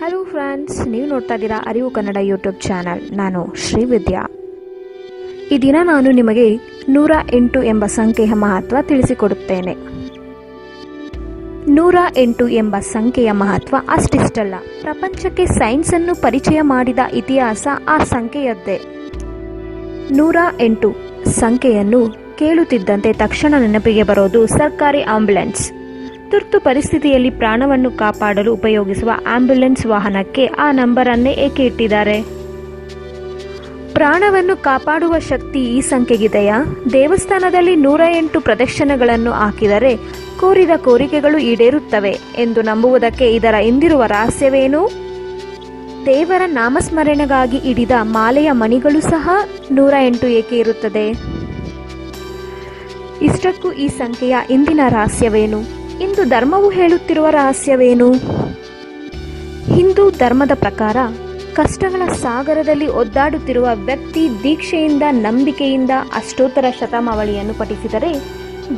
Friends ನೀವು ನೋಡ್ತಾ ಇದ್ದೀರಾ ಅರಿವು ಕನ್ನಡ ಯೂಟ್ಯೂಬ್ ಚಾನಲ್ ನಾನು ಶ್ರೀವಿದ್ಯಾ ಈ ದಿನ ನಾನು ನಿಮಗೆ ನೂರ ಎಂಟು ಎಂಬ ಸಂಖ್ಯೆಯ ಮಹತ್ವ ತಿಳಿಸಿಕೊಡುತ್ತೇನೆ. ನೂರ ಎಂಟು ಎಂಬ ಸಂಖ್ಯೆಯ ಮಹತ್ವ ಅಷ್ಟಿಷ್ಟಲ್ಲ. ಪ್ರಪಂಚಕ್ಕೆ ಸೈನ್ಸನ್ನು ಪರಿಚಯ ಮಾಡಿದ ಇತಿಹಾಸ ಆ ಸಂಖ್ಯೆಯದ್ದೇ. ನೂರ ಎಂಟು ಸಂಖ್ಯೆಯನ್ನು ಕೇಳುತ್ತಿದ್ದಂತೆ ತಕ್ಷಣ ನೆನಪಿಗೆ ಬರೋದು ಸರ್ಕಾರಿ ಆಂಬ್ಯುಲೆನ್ಸ್ ತುರ್ತು ಪರಿಸ್ಥಿತಿಯಲ್ಲಿ ಪ್ರಾಣವನ್ನು ಕಾಪಾಡಲು ಉಪಯೋಗಿಸುವ ಆಂಬ್ಯುಲೆನ್ಸ್ ವಾಹನಕ್ಕೆ ಆ ನಂಬರನ್ನೇ ಏಕೆ ಇಟ್ಟಿದ್ದಾರೆ? ಪ್ರಾಣವನ್ನು ಕಾಪಾಡುವ ಶಕ್ತಿ ಈ ಸಂಖ್ಯೆಗಿದೆಯಾ? ದೇವಸ್ಥಾನದಲ್ಲಿ ನೂರ ಎಂಟು ಪ್ರದರ್ಶನಗಳನ್ನು ಹಾಕಿದರೆ ಕೋರಿದ ಕೋರಿಕೆಗಳು ಈಡೇರುತ್ತವೆ ಎಂದು ನಂಬುವುದಕ್ಕೆ ಇದರ ಹಿಂದಿರುವ ರಹಸ್ಯವೇನು? ದೇವರ ನಾಮಸ್ಮರಣೆಗಾಗಿ ಹಿಡಿದ ಮಾಲೆಯ ಮಣಿಗಳು ಸಹ ನೂರ ಎಂಟು ಏಕೆ ಇರುತ್ತದೆ? ಇಷ್ಟಕ್ಕೂ ಈ ಸಂಖ್ಯೆಯ ಇಂದಿನ ರಹಸ್ಯವೇನು? ಇಂದು ಧರ್ಮವು ಹೇಳುತ್ತಿರುವ ರಹಸ್ಯವೇನು? ಹಿಂದೂ ಧರ್ಮದ ಪ್ರಕಾರ ಕಷ್ಟಗಳ ಸಾಗರದಲ್ಲಿ ಒದ್ದಾಡುತ್ತಿರುವ ವ್ಯಕ್ತಿ ದೀಕ್ಷೆಯಿಂದ ನಂಬಿಕೆಯಿಂದ ಅಷ್ಟೋತ್ತರ ಶತಮಾವಳಿಯನ್ನು ಪಠಿಸಿದರೆ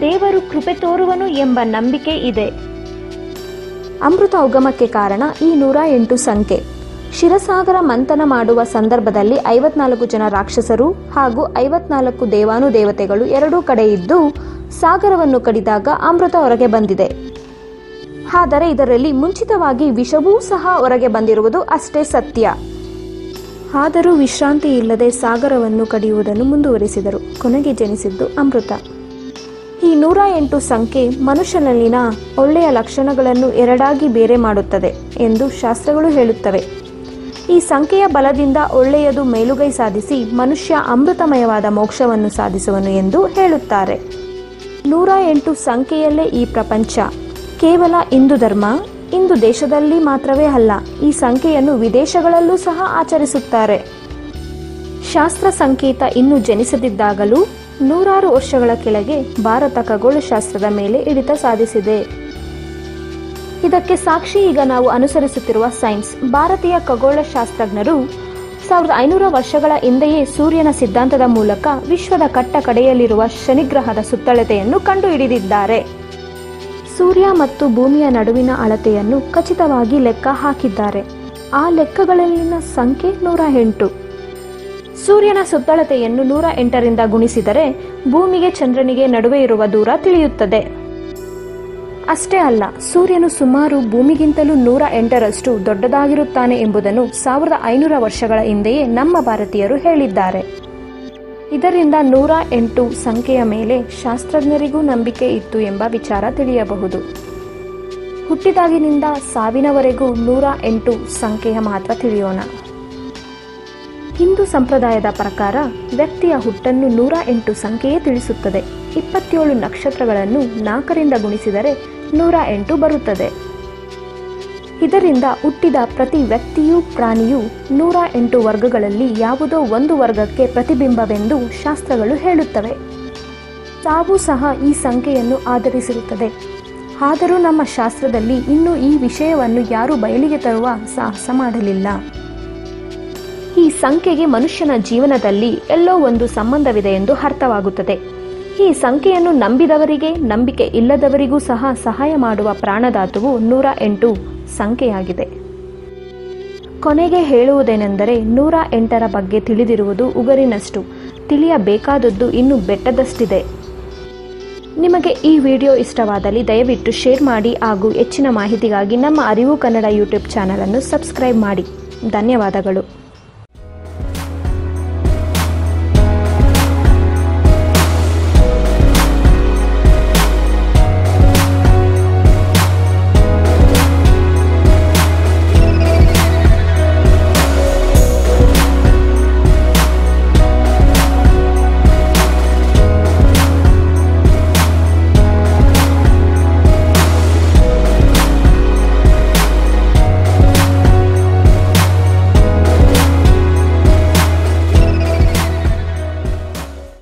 ದೇವರು ಕೃಪೆ ತೋರುವನು ಎಂಬ ನಂಬಿಕೆ ಇದೆ. ಅಮೃತ ಉಗಮಕ್ಕೆ ಕಾರಣ ಈ ನೂರ ಎಂಟು ಸಂಖ್ಯೆ. ಶಿರಸಾಗರ ಮಂಥನ ಮಾಡುವ ಸಂದರ್ಭದಲ್ಲಿ ಐವತ್ನಾಲ್ಕು ಜನ ರಾಕ್ಷಸರು ಹಾಗೂ ಐವತ್ನಾಲ್ಕು ದೇವಾನುದೇವತೆಗಳು ಎರಡೂ ಕಡೆ ಇದ್ದು ಸಾಗರವನ್ನು ಕಡಿದಾಗ ಅಮೃತ ಹೊರಗೆ ಬಂದಿದೆ. ಆದರೆ ಇದರಲ್ಲಿ ಮುಂಚಿತವಾಗಿ ವಿಷವೂ ಸಹ ಹೊರಗೆ ಬಂದಿರುವುದು ಅಷ್ಟೇ ಸತ್ಯ. ಆದರೂ ವಿಶ್ರಾಂತಿ ಇಲ್ಲದೆ ಸಾಗರವನ್ನು ಕಡಿಯುವುದನ್ನು ಮುಂದುವರಿಸಿದರು. ಕೊನೆಗೆ ಜನಿಸಿದ್ದು ಅಮೃತ. ಈ ನೂರ ಎಂಟು ಸಂಖ್ಯೆ ಮನುಷ್ಯನಲ್ಲಿನ ಒಳ್ಳೆಯ ಲಕ್ಷಣಗಳನ್ನು ಎರಡಾಗಿ ಬೇರೆ ಮಾಡುತ್ತದೆ ಎಂದು ಶಾಸ್ತ್ರಗಳು ಹೇಳುತ್ತವೆ. ಈ ಸಂಖ್ಯೆಯ ಬಲದಿಂದ ಒಳ್ಳೆಯದು ಮೇಲುಗೈ ಸಾಧಿಸಿ ಮನುಷ್ಯ ಅಮೃತಮಯವಾದ ಮೋಕ್ಷವನ್ನು ಸಾಧಿಸುವನು ಎಂದು ಹೇಳುತ್ತಾರೆ. ನೂರ ಎಂಟು ಸಂಖ್ಯೆಯಲ್ಲೇ ಈ ಪ್ರಪಂಚ. ಕೇವಲ ಹಿಂದೂ ಧರ್ಮ ಇಂದು ದೇಶದಲ್ಲಿ ಮಾತ್ರವೇ ಅಲ್ಲ, ಈ ಸಂಖ್ಯೆಯನ್ನು ವಿದೇಶಗಳಲ್ಲೂ ಸಹ ಆಚರಿಸುತ್ತಾರೆ. ಶಾಸ್ತ್ರ ಸಂಕೇತ ಇನ್ನೂ ಜನಿಸದಿದ್ದಾಗಲೂ ನೂರಾರು ವರ್ಷಗಳ ಕೆಳಗೆ ಭಾರತ ಖಗೋಳಶಾಸ್ತ್ರದ ಮೇಲೆ ಹಿಡಿತ ಸಾಧಿಸಿದೆ. ಇದಕ್ಕೆ ಸಾಕ್ಷಿ ಈಗ ನಾವು ಅನುಸರಿಸುತ್ತಿರುವ ಸೈನ್ಸ್. ಭಾರತೀಯ ಖಗೋಳಶಾಸ್ತ್ರಜ್ಞರು ಸಾವಿರದ ಐನೂರು ವರ್ಷಗಳ ಹಿಂದೆಯೇ ಸೂರ್ಯನ ಸಿದ್ಧಾಂತದ ಮೂಲಕ ವಿಶ್ವದ ಕಟ್ಟ ಕಡೆಯಲ್ಲಿರುವ ಶನಿಗ್ರಹದ ಸುತ್ತಳತೆಯನ್ನು ಕಂಡುಹಿಡಿದಿದ್ದಾರೆ. ಸೂರ್ಯ ಮತ್ತು ಭೂಮಿಯ ನಡುವಿನ ಅಳತೆಯನ್ನು ಖಚಿತವಾಗಿ ಲೆಕ್ಕ ಹಾಕಿದ್ದಾರೆ. ಆ ಲೆಕ್ಕಗಳಲ್ಲಿನ ಸಂಖ್ಯೆ ನೂರ ಎಂಟು. ಸೂರ್ಯನ ಸುತ್ತಳತೆಯನ್ನು ನೂರ ಎಂಟರಿಂದ ಗುಣಿಸಿದರೆ ಭೂಮಿಗೆ ಚಂದ್ರನಿಗೆ ನಡುವೆ ಇರುವ ದೂರ ತಿಳಿಯುತ್ತದೆ. ಅಷ್ಟೇ ಅಲ್ಲ, ಸೂರ್ಯನು ಸುಮಾರು ಭೂಮಿಗಿಂತಲೂ ನೂರ ಎಂಟರಷ್ಟು ದೊಡ್ಡದಾಗಿರುತ್ತಾನೆ ಎಂಬುದನ್ನು ಸಾವಿರದ ಐನೂರ ವರ್ಷಗಳ ಹಿಂದೆಯೇ ನಮ್ಮ ಭಾರತೀಯರು ಹೇಳಿದ್ದಾರೆ. ಇದರಿಂದ ನೂರ ಎಂಟು ಸಂಖ್ಯೆಯ ಮೇಲೆ ಶಾಸ್ತ್ರಜ್ಞರಿಗೂ ನಂಬಿಕೆ ಇತ್ತು ಎಂಬ ವಿಚಾರ ತಿಳಿಯಬಹುದು. ಹುಟ್ಟಿದಾಗಿನಿಂದ ಸಾವಿನವರೆಗೂ ನೂರ ಎಂಟು ಸಂಖ್ಯೆಯ ಮಹತ್ವ ತಿಳಿಯೋಣ. ಹಿಂದೂ ಸಂಪ್ರದಾಯದ ಪ್ರಕಾರ ವ್ಯಕ್ತಿಯ ಹುಟ್ಟನ್ನು ನೂರ ಎಂಟು ಸಂಖ್ಯೆಯೇ ತಿಳಿಸುತ್ತದೆ. ಇಪ್ಪತ್ತೇಳು ನಕ್ಷತ್ರಗಳನ್ನು ನಾಲ್ಕರಿಂದ ಗುಣಿಸಿದರೆ ನೂರ ಎಂಟು ಬರುತ್ತದೆ. ಇದರಿಂದ ಹುಟ್ಟಿದ ಪ್ರತಿ ವ್ಯಕ್ತಿಯೂ ಪ್ರಾಣಿಯು ನೂರ ಎಂಟು ವರ್ಗಗಳಲ್ಲಿ ಯಾವುದೋ ಒಂದು ವರ್ಗಕ್ಕೆ ಪ್ರತಿಬಿಂಬವೆಂದು ಶಾಸ್ತ್ರಗಳು ಹೇಳುತ್ತವೆ. ಸಾವು ಸಹ ಈ ಸಂಖ್ಯೆಯನ್ನು ಆಧರಿಸಿರುತ್ತದೆ. ಆದರೂ ನಮ್ಮ ಶಾಸ್ತ್ರದಲ್ಲಿ ಇನ್ನೂ ಈ ವಿಷಯವನ್ನು ಯಾರೂ ಬಯಲಿಗೆ ತರುವ ಸಾಹಸ ಮಾಡಲಿಲ್ಲ. ಈ ಸಂಖ್ಯೆಗೆ ಮನುಷ್ಯನ ಜೀವನದಲ್ಲಿ ಎಲ್ಲೋ ಒಂದು ಸಂಬಂಧವಿದೆ ಎಂದು ಅರ್ಥವಾಗುತ್ತದೆ. ಈ ಸಂಖ್ಯೆಯನ್ನು ನಂಬಿದವರಿಗೆ, ನಂಬಿಕೆ ಇಲ್ಲದವರಿಗೂ ಸಹ ಸಹಾಯ ಮಾಡುವ ಪ್ರಾಣಧಾತುವು ನೂರ ಎಂಟು ಸಂಖ್ಯೆಯಾಗಿದೆ. ಕೊನೆಗೆ ಹೇಳುವುದೇನೆಂದರೆ, ನೂರ ಎಂಟರ ಬಗ್ಗೆ ತಿಳಿದಿರುವುದು ಉಗರಿನಷ್ಟು. ತಿಳಿಯಬೇಕಾದದ್ದು ಇನ್ನು ಬೆಟ್ಟದಷ್ಟಿದೆ. ನಿಮಗೆ ಈ ವಿಡಿಯೋ ಇಷ್ಟವಾದಲ್ಲಿ ದಯವಿಟ್ಟು ಶೇರ್ ಮಾಡಿ ಹಾಗೂ ಹೆಚ್ಚಿನ ಮಾಹಿತಿಗಾಗಿ ನಮ್ಮ ಅರಿವು ಕನ್ನಡ ಯೂಟ್ಯೂಬ್ ಚಾನಲನ್ನು ಸಬ್ಸ್ಕ್ರೈಬ್ ಮಾಡಿ. ಧನ್ಯವಾದಗಳು.